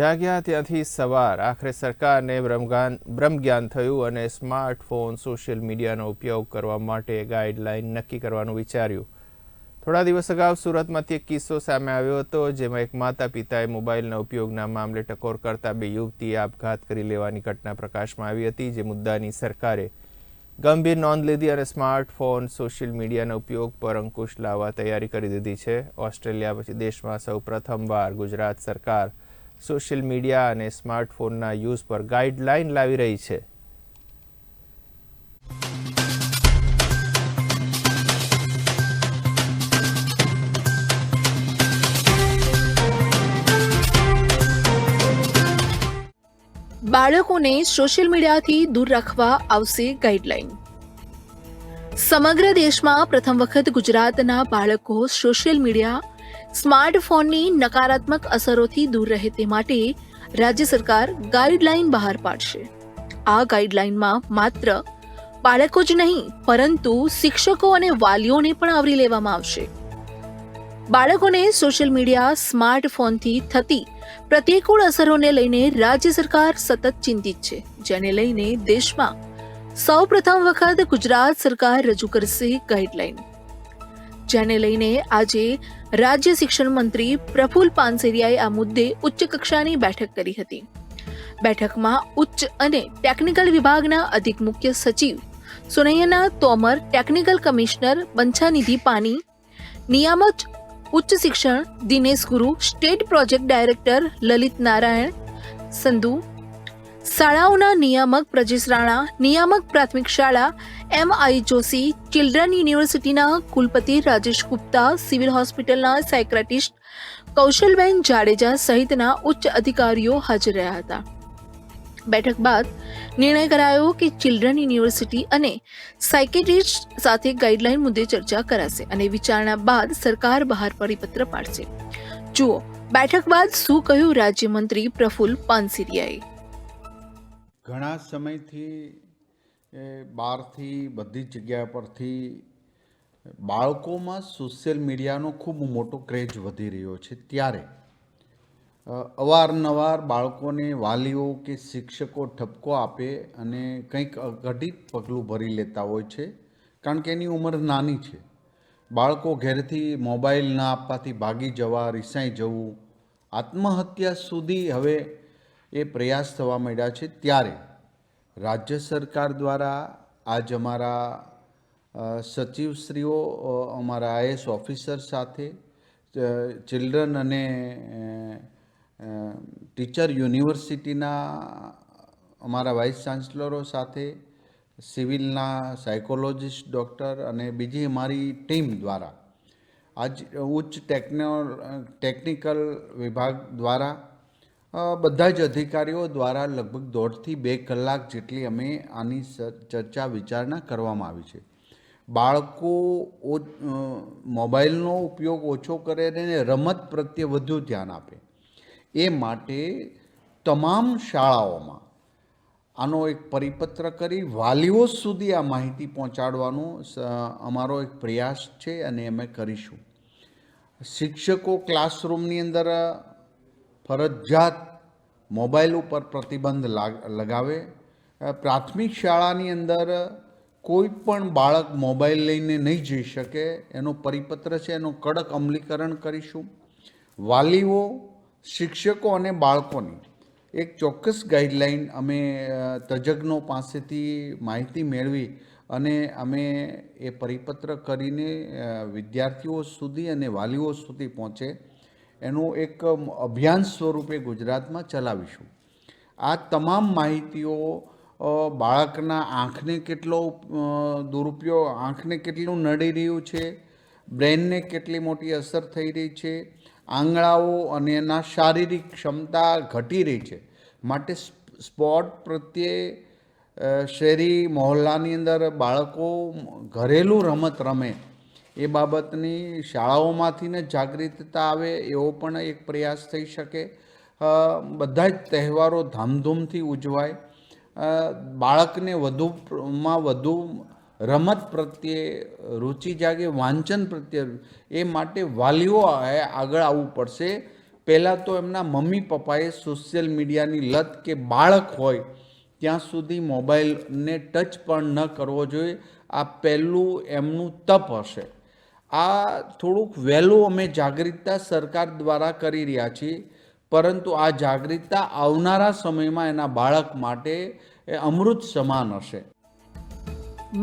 જાગ્યા ત્યાંથી સવાર. આખરે સરકારને બ્રહ્મગાન બ્રહ્મજ્ઞાન થયું અને સ્માર્ટફોન, સોશિયલ મીડિયાનો ઉપયોગ કરવા માટે ગાઈડલાઇન નક્કી કરવાનું વિચાર્યું. થોડા દિવસ અગાઉ સુરતમાંથી એક કિસ્સો સામે આવ્યો હતો, જેમાં એક માતા પિતાએ મોબાઈલના ઉપયોગના મામલે ટકોર કરતા બે યુવતીએ આપઘાત કરી લેવાની ઘટના પ્રકાશમાં આવી હતી, જે મુદ્દાની સરકારે ગંભીર નોંધ લીધી અને સ્માર્ટફોન, સોશિયલ મીડિયાના ઉપયોગ પર અંકુશ લાવવા તૈયારી કરી દીધી છે. ઓસ્ટ્રેલિયા પછી દેશમાં સૌ પ્રથમવાર ગુજરાત સરકાર સોશિયલ મીડિયા અને સ્માર્ટફોનના યુઝ પર ગાઈડલાઈન લાવી રહી છે. બાળકોને સોશિયલ મીડિયાથી દૂર રાખવા આવશે ગાઈડલાઈન. સમગ્ર દેશમાં પ્રથમ વખત ગુજરાતના બાળકો સોશિયલ મીડિયા સ્માર્ટફોનની નકારાત્મક અસરોથી દૂર રહે તે માટે રાજ્ય સરકાર ગાઈડલાઈન બહાર પાડશે. આ ગાઈડલાઈનમાં માત્ર બાળકો જ નહીં, પરંતુ શિક્ષકો અને વાલીઓને પણ આવરી લેવામાં આવશે. બાળકોને સોશિયલ મીડિયા, સ્માર્ટફોનથી થતી પ્રતિકૂળ અસરોને લઈને રાજ્ય સરકાર સતત ચિંતિત છે. જેને લઈને દેશમાં સૌ પ્રથમ વખત ગુજરાત સરકાર રજૂ કરશે ગાઈડલાઈન. જેને લઈને આજે રાજ્ય શિક્ષણ મંત્રી પ્રફુલ પાનસેરિયાએ આ મુદ્દે ઉચ્ચ કક્ષાની બેઠક કરી હતી. બેઠકમાં ઉચ્ચ અને ટેકનિકલ વિભાગના અધિક મુખ્ય સચિવ સુનૈયાના તોમર, ટેકનિકલ કમિશનર બંછાનિધિ પાની, નિયામક ઉચ્ચ શિક્ષણ Dinesh Guru, state project director Lalit Narayan, Sandhu શાળાઓના નિયામક બ્રજેશ રાણા, નિયામક પ્રાથમિક શાળા એમ આઈ જોશી ચિલ્ડ્રન યુનિવર્સિટીના કુલપતિ રાજેશ ગુપ્તા, સિવિલ હોસ્પિટલના સાયક્રેટિસ્ટ કૌશલબેન જાડેજા સહિતના ઉચ્ચ અધિકારીઓ હાજર રહ્યા હતા. બેઠક બાદ નિર્ણય કરાયો કે ચિલ્ડ્રન યુનિવર્સિટી અને સાયકેટ્રિસ્ટ સાથે ગાઈડલાઈન મુદ્દે ચર્ચા કરાશે અને વિચારણા બાદ સરકાર બહાર પરિપત્ર પાડશે. જુઓ, બેઠક બાદ શું કહ્યું રાજ્યમંત્રી પ્રફુલ પાનસિરિયાએ? ઘણા સમયથી બહારથી બધી જગ્યા પરથી બાળકોમાં સોશિયલ મીડિયાનો ખૂબ મોટો ક્રેઝ વધી રહ્યો છે ત્યારે. અવારનવાર બાળકોને વાલીઓ કે શિક્ષકો ઠપકો આપે અને કંઈક અઘટિત પગલું ભરી લેતા હોય છે, કારણ કે એની ઉંમર નાની છે. બાળકો ઘેરથી મોબાઈલ ના આપવાથી ભાગી જવા, રિસાઈ જવું, આત્મહત્યા સુધી હવે એ પ્રયાસ થવા માંડ્યા છે ત્યારે રાજ્ય સરકાર દ્વારા આજ અમારા સચિવશ્રીઓ અમારા આઈએસ ઓફિસર સાથે ચિલ્ડ્રન અને ટીચર યુનિવર્સિટીના અમારા વાઇસ ચાન્સલરો સાથે, સિવિલના સાયકોલોજીસ્ટ ડૉક્ટર અને બીજી અમારી ટીમ દ્વારા આજ ઉચ્ચ ટેકનો ટેકનિકલ વિભાગ દ્વારા બધા જ અધિકારીઓ દ્વારા લગભગ દોઢથી બે કલાક જેટલી અમે આની ચર્ચા વિચારણા કરવામાં આવી છે. બાળકો મોબાઈલનો ઉપયોગ ઓછો કરે અને રમત પ્રત્યે વધુ ધ્યાન આપે. એ માટે તમામ શાળાઓમાં આનો એક પરિપત્ર કરી વાલીઓ સુધી આ માહિતી પહોંચાડવાનો અમારો એક પ્રયાસ છે અને અમે કરીશું. શિક્ષકો ક્લાસરૂમની અંદર ફરજિયાત મોબાઈલ ઉપર પ્રતિબંધ લાગ- લગાવે. પ્રાથમિક શાળાની અંદર કોઈ પણ બાળક મોબાઈલ લઈને નહીં જઈ શકે. એનો પરિપત્ર છે, એનું કડક અમલીકરણ કરીશું. વાલીઓ, શિક્ષકો અને બાળકોની એક ચોક્કસ ગાઈડલાઈન અમે તજજ્ઞો પાસેથી માહિતી મેળવી અને અમે એ પરિપત્ર કરીને વિદ્યાર્થીઓ સુધી અને વાલીઓ સુધી પહોંચે. એનું એક અભિયાન સ્વરૂપે ગુજરાતમાં ચલાવીશું. આ તમામ માહિતીઓ બાળકના આંખને કેટલો દુરુપયોગ, આંખને કેટલું નડી રહ્યું છે, બ્રેનને કેટલી મોટી અસર થઈ રહી છે, આંગળાઓ અને એના શારીરિક ક્ષમતા ઘટી રહી છે. માટે સ્પ- સ્પોર્ટ પ્રત્યે શેરી, મહોલ્લાની અંદર બાળકો, ઘરેલું રમત રમે એ બાબતની શાળાઓમાંથી ને જાગૃતતા આવે એવો પણ એક પ્રયાસ થઈ શકે. બધા જ તહેવારો ધામધૂમથી ઉજવાય. બાળકને વધુમાં વધુ રમત પ્રત્યે રુચિ જાગે, વાંચન પ્રત્યે એ માટે વાલીઓ આગળ આવવું પડશે. પહેલાં તો એમના મમ્મી પપ્પાએ સોશિયલ મીડિયાની લત કે બાળક હોય ત્યાં સુધી મોબાઈલને ટચ પણ ન કરવો જોઈએ. આ પહેલું એમનું તપ હશે. આ થોડુંક વહેલું અમે જાગૃતતા સરકાર દ્વારા કરી રહ્યા છીએ, પરંતુ આ જાગૃતતા આવનારા સમયમાં એના બાળક માટે એ અમૃત સમાન હશે.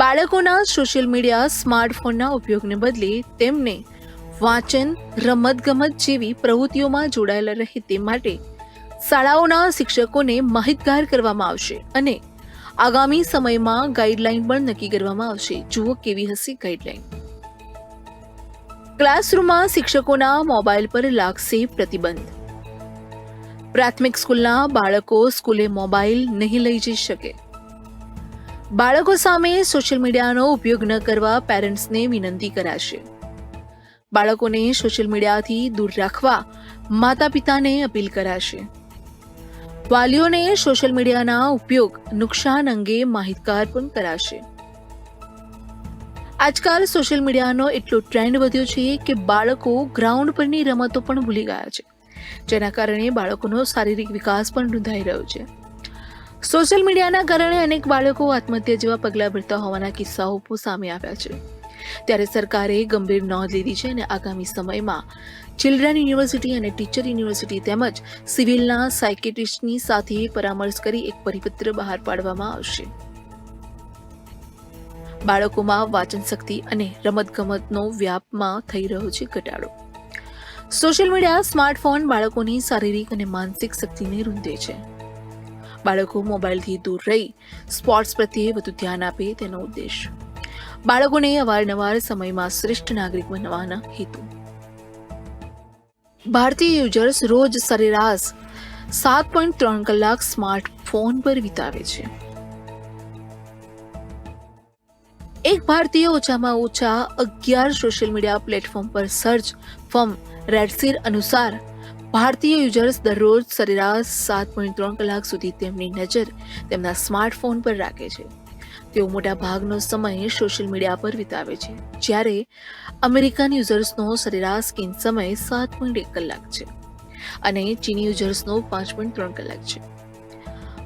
બાળકોના સોશિયલ મીડિયા, સ્માર્ટફોનના ઉપયોગને બદલે તેમને વાંચન, રમતગમત જેવી પ્રવૃત્તિઓમાં જોડાયેલા રહે તે માટે શાળાઓના શિક્ષકોને માહિતગાર કરવામાં આવશે અને આગામી સમયમાં ગાઈડલાઈન પણ નક્કી કરવામાં આવશે. જુઓ કેવી હશે ગાઈડલાઈન. ક્લાસરૂમમાં શિક્ષકોના મોબાઈલ પર લાગશે પ્રતિબંધ. પ્રાથમિક સ્કૂલના બાળકો સ્કૂલે મોબાઈલ નહીં લઈ જઈ શકે. બાળકો સામે સોશિયલ મીડિયાનો ઉપયોગ ન કરવા પેરેન્ટ્સને વિનંતી કરાશે. બાળકોને સોશિયલ મીડિયાથી દૂર રાખવા માતા પિતાને અપીલ કરાશે. વાલીઓને સોશિયલ મીડિયાના ઉપયોગ નુકસાન અંગે માહિતગાર પણ કરાશે. આજકાલ સોશિયલ મીડિયાનો એટલો ટ્રેન્ડ વધ્યો છે કે બાળકો ગ્રાઉન્ડ પરની રમતો પણ ભૂલી ગયા છે. જેના કારણે બાળકોનો શારીરિક વિકાસ પણ રૂંધાઈ રહ્યો છે. સોશિયલ મીડિયાના કારણે અનેક બાળકો આત્મહત્યા જેવા પગલાં ભરતા હોવાના કિસ્સાઓ પણ સામે આવ્યા છે. ત્યારે સરકારે ગંભીર નોંધ લીધી છે અને આગામી સમયમાં ચિલ્ડ્રન યુનિવર્સિટી અને ટીચર યુનિવર્સિટી તેમજ સિવિલના સાયકેટ્રિસ્ટની સાથે પરામર્શ કરી એક પરિપત્ર બહાર પાડવામાં આવશે. બાળકોમાં વાંચન શક્તિ અને રમતગમતનો વ્યાપમાં થઈ રહ્યો છે ઘટાડો. સોશિયલ મીડિયા, સ્માર્ટફોન બાળકોની શારીરિક અને માનસિક શક્તિને રૂંધે છે. બાળકો મોબાઈલથી દૂર રહી સ્પોર્ટ્સ પ્રત્યે વધુ ધ્યાન આપે તેનો ઉદ્દેશ. બાળકોને અવારનવાર સમયમાં શ્રેષ્ઠ નાગરિક બનવાના હેતુ. ભારતીય યુઝર્સ રોજ સરેરાશ સાત પોઈન્ટ ત્રણ કલાક સ્માર્ટફોન પર વિતાવે છે. એક ભારતીય ઓછામાં ઓછા અગિયાર સોશિયલ મીડિયા પ્લેટફોર્મ પર સર્ચ ફોર્મ રેડસીર અનુસાર ભારતીય યુઝર્સ દરરોજ સરેરાશ સાત પોઈન્ટ ત્રણ કલાક સુધી તેમની નજર તેમના સ્માર્ટફોન પર રાખે છે. તેઓ મોટા ભાગનો સમય સોશિયલ મીડિયા પર વિતાવે છે, જ્યારે અમેરિકન યુઝર્સનો સરેરાશ સ્ક્રીન સમય સાત પોઈન્ટ એક કલાક છે અને ચીની યુઝર્સનો પાંચ પોઈન્ટ ત્રણ કલાક છે.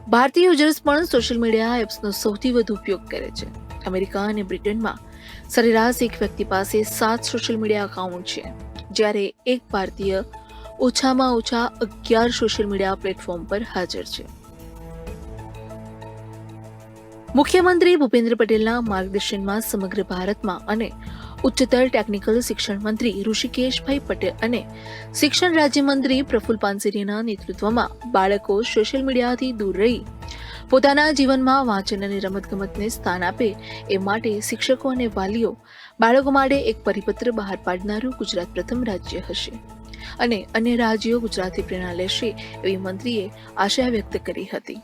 ભારતીય યુઝર્સ પણ સોશિયલ મીડિયા એપ્સનો સૌથી વધુ ઉપયોગ કરે છે. અમેરિકા અને બ્રિટનમાં. સરેરાશ એક વ્યક્તિ પાસે સાત સોશિયલ મીડિયા એકાઉન્ટ છે, જ્યારે એક ભારતીય ઓછામાં ઓછા અગિયાર સોશિયલ મીડિયા પ્લેટફોર્મ પર હાજર છે. મુખ્યમંત્રી ભૂપેન્દ્ર પટેલના માર્ગદર્શનમાં સમગ્ર ભારતમાં અને ઉચ્ચતર ટેકનિકલ શિક્ષણ મંત્રી ઋષિકેશભાઈ પટેલ અને શિક્ષણ રાજ્યમંત્રી પ્રફુલ પાનસેરીના નેતૃત્વમાં બાળકો સોશિયલ મીડિયાથી દૂર રહી પોતાના જીવનમાં વાંચન અને રમતગમતને સ્થાન આપે એ માટે શિક્ષકો અને વાલીઓ બાળકો માટે એક પરિપત્ર બહાર પાડનારું ગુજરાત પ્રથમ રાજ્ય હશે. અને અન્ય રાજ્યો ગુજરાતથી પ્રેરણા લેશે એવી મંત્રીએ આશા વ્યક્ત કરી હતી.